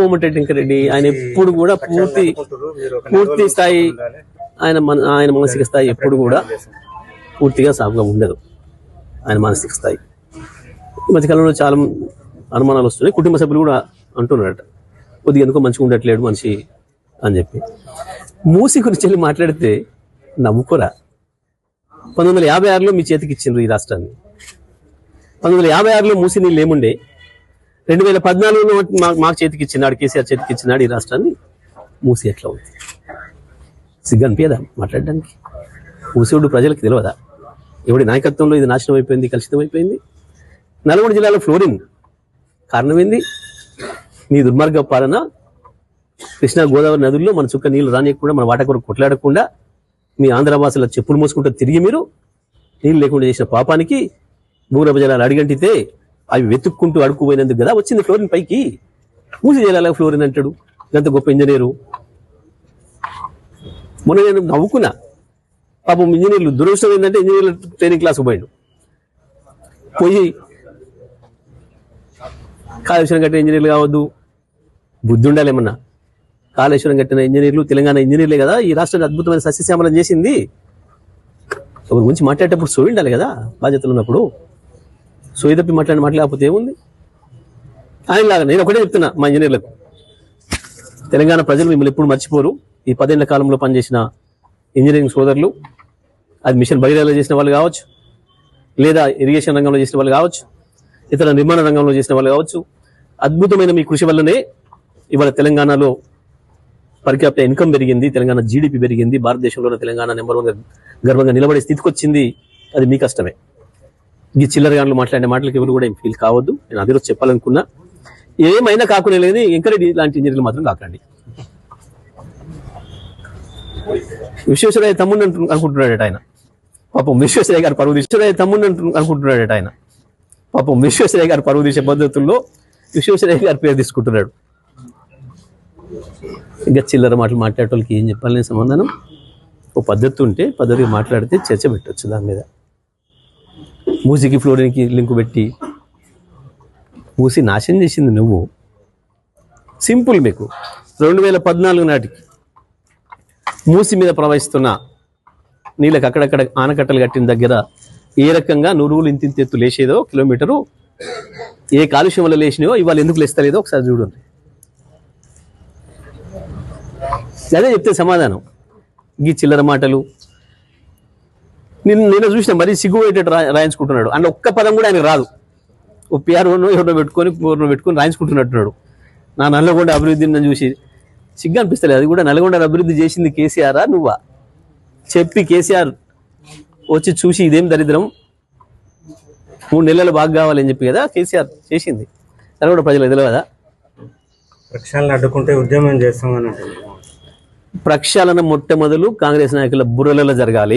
కోమటిరెడ్డి రెడ్డి ఆయన ఎప్పుడు కూడా పూర్తి పూర్తి స్థాయి ఆయన మన ఆయన మానసిక స్థాయి ఎప్పుడు కూడా పూర్తిగా సాగుగా ఉండదు. ఆయన మానసిక స్థాయి. ఈ మధ్యకాలంలో చాలా అనుమానాలు వస్తున్నాయి. కుటుంబ సభ్యులు కూడా అంటున్నారట. కొద్దిగా ఎందుకో మంచిగా ఉండట్లేడు మనిషి అని చెప్పి. మూసి గురించి వెళ్ళి మాట్లాడితే నవ్వుకోరా? పంతొమ్మిది వందల యాభై ఆరులో మీ చేతికి ఇచ్చిండ్రు ఈ రాష్ట్రాన్ని. పంతొమ్మిది వందల యాభై ఆరులో మూసి నీళ్ళు ఏముండే రెండు వేల పద్నాలుగులో మా- మాకు చేతికి ఇచ్చినాడు కేసీఆర్ చేతికి ఇచ్చినాడు ఈ రాష్ట్రాన్ని. మూసి ఎట్లా ఉంది? సిగ్గు అనిపించదా మాట్లాడడానికి? మూసివుడు ప్రజలకు తెలియదా ఎవడి నాయకత్వంలో ఇది నాశనం అయిపోయింది కలుషితం అయిపోయింది? నల్గొండ జిల్లాలో ఫ్లోరింగ్ కారణం ఏంది మీ దుర్మార్గ పాలన కృష్ణా గోదావరి నదుల్లో మన చుక్క నీళ్ళు రానియకుండా మన వాట కొరకు కొట్లాడకుండా మీ ఆంధ్రవాసుల చెప్పులు మోసుకుంటూ తిరిగి మీరు నీళ్ళు లేకుండా చేసిన పాపానికి భూగర్భ జలాలు అడిగంటితే అవి వెతుక్కుంటూ అడుక్కుపోయినందుకు కదా వచ్చింది ఫ్లోరిన్ పైకి. పూజ చేయాలి ఫ్లోరిన్ అంటాడు. గంత గొప్ప ఇంజనీరు. మొన్న నేను నవ్వుకున్నా. పాపం ఇంజనీర్లు దురదృష్టం ఏంటంటే ఇంజనీర్లు ట్రైనింగ్ క్లాస్కి పోయాడు. పోయి కాళేశ్వరం కట్టిన ఇంజనీర్లు కావద్దు. బుద్ధి ఉండాలి ఏమన్నా. కాళేశ్వరం కట్టిన ఇంజనీర్లు తెలంగాణ ఇంజనీర్లే కదా. ఈ రాష్ట్రాన్ని అద్భుతమైన సస్యశ్యామలం చేసింది. ఒకరి గురించి మాట్లాడేటప్పుడు చూడాలి కదా బాధ్యతలు ఉన్నప్పుడు. సో ఇది మాట్లాడి మాట్లాడకపోతే ఏముంది? ఆయనలాగా నేను ఒకటే చెప్తున్నా మా ఇంజనీర్లకు. తెలంగాణ ప్రజలు మిమ్మల్ని ఎప్పుడు మర్చిపోరు. ఈ పదేళ్ళ కాలంలో పనిచేసిన ఇంజనీరింగ్ సోదరులు అది మిషన్ బహిరాలో చేసిన వాళ్ళు కావచ్చు లేదా ఇరిగేషన్ రంగంలో చేసిన వాళ్ళు కావచ్చు ఇతర నిర్మాణ రంగంలో చేసిన వాళ్ళు కావచ్చు. అద్భుతమైన మీ కృషి వల్లనే ఇవాళ తెలంగాణలో పరిక్యాప్ట ఇన్కమ్ పెరిగింది తెలంగాణ జీడిపి పెరిగింది భారతదేశంలోనే తెలంగాణ నెంబర్ వన్ గర్వంగా నిలబడే స్థితికి వచ్చింది. అది మీ కష్టమే. ఈ చిల్లరగాన్లు మాట్లాడే మాటలకు ఎవరు కూడా ఏం ఫీల్ కావద్దు. నేను అదే రోజు చెప్పాలనుకున్నా. ఏమైనా కాకునే లేదు ఎంకరెడ్డి లాంటి ఇంజనీర్లు మాత్రం కాకండి. విశ్వేశ్వరయ్య తమ్ముడు అంటు- అనుకుంటున్నాడట ఆయన. పాపం విశ్వేశ్వరయ్య గారు పరువు విశ్వేశ్వరయ్య తమ్ముడు అంటు- అనుకుంటున్నాడట ఆయన. పాపం విశ్వేశ్వరయ్య గారు పరువు తీసే పద్ధతుల్లో విశ్వేశ్వరయ్య గారి పేరు తీసుకుంటున్నాడు. ఇంకా చిల్లర మాటలు మాట్లాడేటోళ్ళకి ఏం చెప్పాలనే సమాధానం? ఓ పద్ధతి ఉంటే పద్ధతిగా మాట్లాడితే చర్చ పెట్టొచ్చు దాని మీద. మూసికి ఫ్లోరింగ్కి లింకు పెట్టి మూసి నాశనం చేసింది నువ్వు. సింపుల్ మీకు. రెండు వేల పద్నాలుగు నాటికి మూసి మీద ప్రవహిస్తున్న నీళ్ళకి అక్కడక్కడ ఆనకట్టలు కట్టిన దగ్గర ఏ రకంగా నురువులు ఇంతింత ఎత్తు లేచేదో కిలోమీటరు ఏ కాలుష్యం వల్ల లేచినాయో ఇవాళ ఎందుకు లేస్తలేదో ఒకసారి చూడండి. అదే చెప్తే సమాధానం. ఈ చిల్లర మాటలు నిన్న నిన్న చూసిన మరీ సిగ్గు పోయేటట్టు రాయించుకుంటున్నాడు. అంటే ఒక్క పదం కూడా ఆయన రాదు. ఓ పిఆర్ఓనో ఎవరినో పెట్టుకొని ఎవరినో పెట్టుకొని రాయించుకుంటున్నట్టున్నాడు. నా నల్లగొండ అభివృద్ధిని నన్ను చూసి సిగ్గు అనిపిస్తలేదు. అది కూడా నల్గొండ అభివృద్ధి చేసింది కేసీఆరా నువ్వా? చెప్పి కేసీఆర్ వచ్చి చూసి ఇదేం దరిద్రం? మూడు నెలలు బాగా కావాలని చెప్పి కదా కేసీఆర్ చేసింది. నల్గొండ ప్రజలు తెలియదా వృక్షాలను అడ్డుకుంటే ఉద్యమం చేస్తామని ప్రక్షాళన మొట్టమొదలు కాంగ్రెస్ నాయకుల బుర్రలలో జరగాలి.